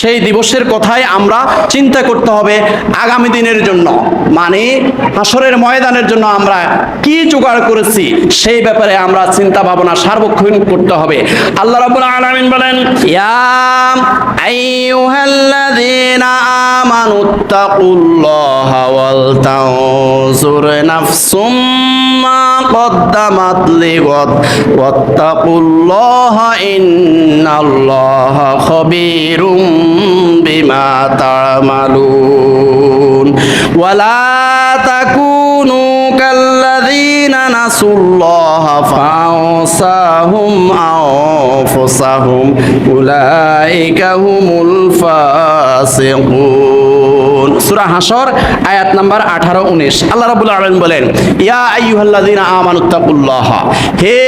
সেই দিবসের কথাই আমরা চিন্তা করতে হবে আগামী দিনের জন্য। মানে হাসরের ময়দানের জন্য আমরা কি জোগাড় করেছি সেই ব্যাপারে আমরা চিন্তা ভাবনা সার্বক্ষণ করতে হবে। আল্লাহ রাব্বুল আলামিন বলেন, ইয়া আইয়ুহাল্লাযীনা আমানু তাকুল্লাহা ওয়াল তানজুর নাফসুম। মা কদ্দামাত লিগাদ ওয়াত্তাকুল্লাহা ইন্নাল্লাহা খবীরুম বিমা তা'মালুন। ওয়ালা তাকুনু কাল্লাযীনা নাসুল্লাহা ফাআসাহুম আনফুসাহুম। উলাইকা হুমুল ফাসিকুন। সূরা হাসর আয়াত নাম্বার 18 19 আল্লাহ রাব্বুল আলামিন বলেন, ইয়া আইয়ুহাল্লাযীনা আমানুত্তাকুল্লাহ হে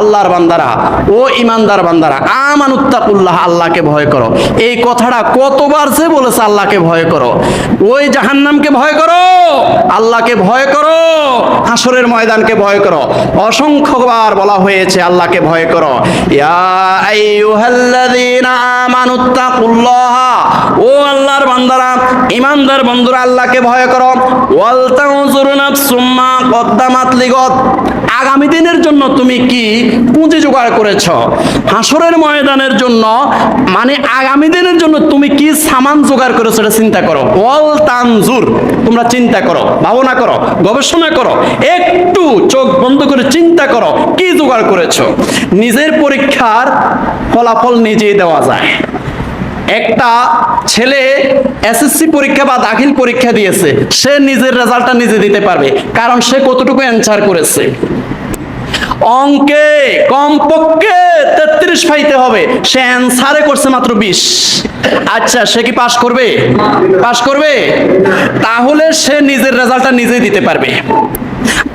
আল্লাহর বান্দারা, ও ইমানদার বান্দারা আমানুত্তাকুল্লাহ আল্লাহকে ভয় করো। এই কথাটা কতবার সে বলেছে আল্লাহকে ভয় করো। ওই জাহান্নামকে ভয় করো, আল্লাহকে ভয় করো হাসরের ময়দানকে ভয় করো। অসংখ্যবার বলা হয়েছে আল্লাহকে ভয় করো। ইয়া আইয়ুহাল্লাযীনা আমানুত্তাকুল্লাহ ও আল্লাহর বান্দারা ইমানদার বন্ধুরা, আল্লাহকে ভয় করো। ওয়াল তানজুর নাফসুম কদ্দামাত লিগত আগামী দিনের জন্য তুমি কি পুঁজি জোগাড় করেছ? হাসরের ময়দানের জন্য মানে আগামী দিনের জন্য তুমি কি সামান জোগাড় করেছ এটা চিন্তা করো। ওয়াল তানজুর, তোমরা চিন্তা করো, ভাবনা করো, গবেষণা করো, একটু চোখ বন্ধ করে চিন্তা করো, কি জোগাড় করেছ? নিজের পরীক্ষার ফলাফল নিজেই দেওয়া যায়। একটা ছেলে এসএসসি পরীক্ষা বা দাখিল পরীক্ষা দিয়েছে। সে নিজের রেজাল্টটা নিজে দিতে পারবে। কারণ সে কতটুকু অ্যান্সার করেছে? অঙ্কে কমপক্ষে তেত্রিশ পাইতে হবে। সে অ্যান্সারে করছে মাত্র বিশ। আচ্ছা সে কি পাশ করবে? পাশ করবে? তাহলে সে নিজের রেজাল্টটা নিজেই দিতে পারবে।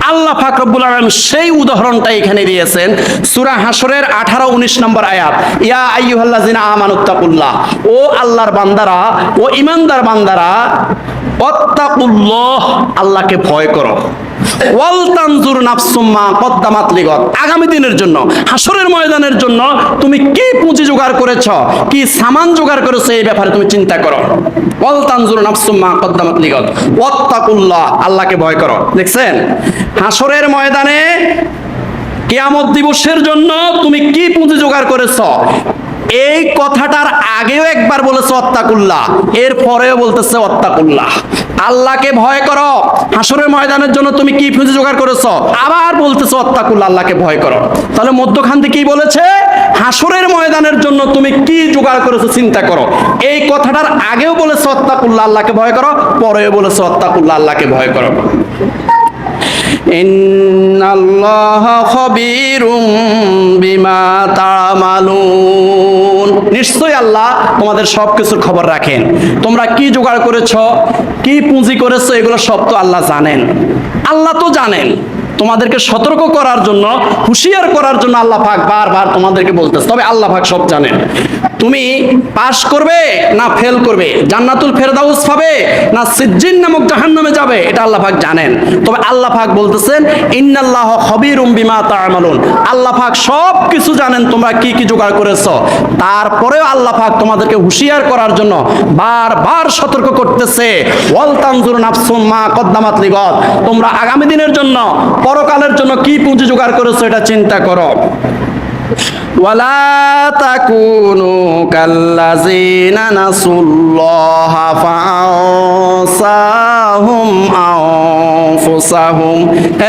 আল্লাহ ফাকরবুল আলম সেই উদাহরণটা এখানে দিয়েছেন। সুরা হাসরের আঠারো, উনিশ নম্বর আয়াত। ইয়া আইয়ুহাল্লাযিনা আমানুত্তাকুল্লাহ ও আল্লাহর বান্দারা, ও ইমানদার বান্দারা, অত্তাকুল্লহ, আল্লাহকে ভয় করো। ওয়াল আগামী দিনের জন্য হাসরের ময়দানের জন্য তুমি কি পুঁজি জোগাড় করেছ, কি সামান জোগাড় করেছ, এই ব্যাপারে তুমি চিন্তা করো। নাফসুম্মা কদ্দামাত লিগত। ওয়াত্তাকুল্লাহ, আল্লাহকে ভয় করো। দেখছেন? হাসরের ময়দানে কিয়ামত দিবসের জন্য তুমি কি পুঁজি জোগাড় করেছ? এই কথাটার আগেও একবার বলেছে অত্তাকুল্লাহ এর পরেও বলতেছে অত্তাকুল্লাহ আল্লাহকে ভয় করো। হাসরের ময়দানের জন্য তুমি কি পুঁজি জোগাড় করেছ? আবার বলতেছে অত্তাকুল্লাহ আল্লাহকে ভয় করো। তাহলে মধ্যখান থেকে কি বলেছে? হাসরের ময়দানের জন্য তুমি কি জোগাড় করেছ চিন্তা করো। এই কথাটার আগেও বলেছে অত্তাকুল্লাহ আল্লাহকে ভয় করো, পরেও বলেছে অত্তাকুল্লাহ আল্লাহকে ভয় করো। ইন্নাল্লাহ খবীরুম বিমা তা'মালুন। নিশ্চয়ই আল্লাহ তোমাদের সব কিছুর খবর রাখেন। তোমরা কি জোগাড় করেছ, কি পুঁজি করেছ, এগুলো সব তো আল্লাহ জানেন। আল্লাহ তো জানেন। তোমাদেরকে সতর্ক করার জন্য, হুঁশিয়ার করার জন্য আল্লাহ পাক বারবার তোমাদেরকে বলতেছে। তবে আল্লাহ পাক সব জানেন। তুমি পাশ করবে না ফেল করবে? জান্নাতুল ফেরদাউস পাবে না সিজ্জিন নামক জাহান্নামে যাবে? এটা আল্লাহ পাক জানেন। তবে আল্লাহ পাক বলতেছেন, ইন্নাল্লাহ খবীরুম বিমা তা'মালুন। আল্লাহ পাক সব কিছু জানেন, তোমরা কি কি জোগাড় করেছ। তারপরেও আল্লাহ পাক তোমাদেরকে হুঁশিয়ার করার জন্য বারবার সতর্ক করতেছে। ওয়াল তানজুর নাফসুম মা কদ্দামাত লিগত তোমরা আগামী দিনের জন্য পরকালের জন্য কি পুঁজি জোগাড় করেছ এটা চিন্তা করো। ওয়ালা তাকুনু কাল্লাযিনা নাসুল্লাহা ফাআসাহুম আনফুসাহুম।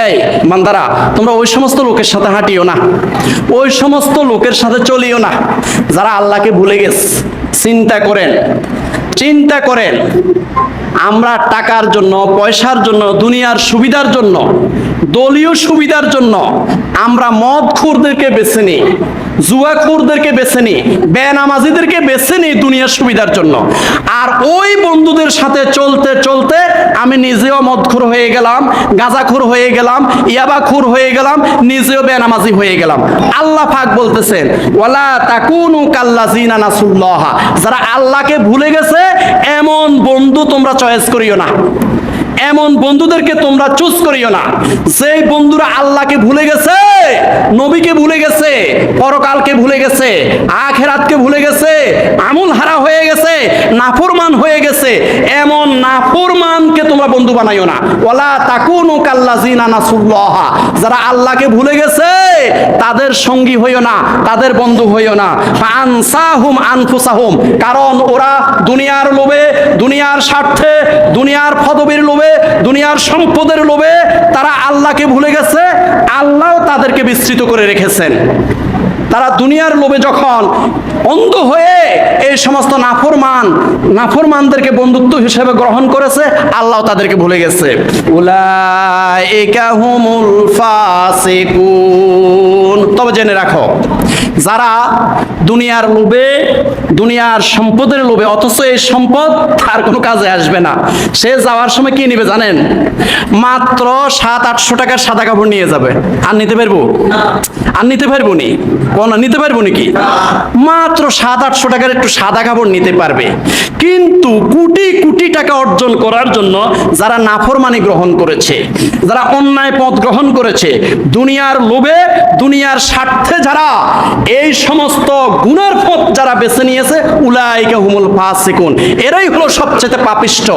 এই বান্দারা, তোমরা ওই সমস্ত লোকের সাথে হাঁটিও না। ওই সমস্ত লোকের সাথে চলিও না। যারা আল্লাহকে ভুলে গেছে, চিন্তা করেন চিন্তা করেন। আমরা টাকার জন্য, পয়সার জন্য, দুনিয়ার সুবিধার জন্য দলীয় সুবিধার জন্য আমরা মদ খুরদেরকে বেছে নিই জুয়া খুরদেরকে বেছে নিই, বেনামাজিদেরকে বেছে নিই দুনিয়ার সুবিধার জন্য। আর ওই বন্ধুদের সাথে চলতে চলতে আমি নিজেও মদখুর হয়ে গেলাম, গাঁজাখুর হয়ে গেলাম, ইয়াবাখুর হয়ে গেলাম, নিজেও বেনামাজি হয়ে গেলাম। আল্লাহ পাক বলতেছেন, ওয়ালা তাকুনু কাল্লাজিনা নাসুল্লাহ। যারা আল্লাহকে ভুলে গেছে, এমন বন্ধু তোমরা চয়েস করিও না। এমন বন্ধুদেরকে তোমরা চুজ করিও না। যেই বন্ধুরা আল্লাহকে ভুলে গেছে, নবীকে ভুলে গেছে, পরকালকে ভুলে গেছে, আখেরাতকে ভুলে গেছে, আমুল হারা হয়ে গেছে, নাফরমান হয়ে গেছে, এমন নাফরমানকে তোমরা বন্ধু বানাইও না। ওয়ালা তাকুনু কাল্লাজিনা নাসুল্লাহা, যারা আল্লাহকে ভুলে গেছে, তাদের সঙ্গী হইও না, তাদের বন্ধু হইও না। আনসাহুম আনফুসাহুম, কারণ ওরা দুনিয়ার লোভে, দুনিয়ার স্বার্থে, দুনিয়ার দুনিয়ার সম্পদের লোভে তারা আল্লাহকে ভুলে গেছে আল্লাহ তাদেরকে বিস্তৃত করে রেখেছেন। তারা দুনিয়ার লোভে যখন অন্ধ হয়ে এই সমস্ত নাফরমান, নাফরমানদেরকে বন্ধুত্ব হিসেবে গ্রহণ করেছে, আল্লাহ তাদেরকে ভুলে গেছে। তবে জেনে রাখো, যারা দুনিয়ার লোভে, দুনিয়ার সম্পদের লোভে, অথচ এই সম্পদ তার কোনো কাজে আসবে না। সে যাওয়ার সময় কি নিবে জানেন? মাত্র সাত আটশো টাকার সাদা কাপড় নিয়ে যাবে। আর নিতে পারব? আর নিতে পারব নি? কোন নিতে পারব নাকি? মাত্র সাত, আটশো টাকার একটু সাদা কাপড় নিতে পারবে। কিন্তু কোটি কোটি টাকা অর্জন করার জন্য যারা নাফরমানি গ্রহণ করেছে, যারা অন্যায় পথ গ্রহণ করেছে, দুনিয়ার লোভে, দুনিয়ার স্বার্থে যারা এই সমস্ত গুণের পথ যারা বেছে নিয়েছে, উলাইকা হুমুল ফাসিকুন। এরাই হলো সবচেয়ে পাপিষ্ট।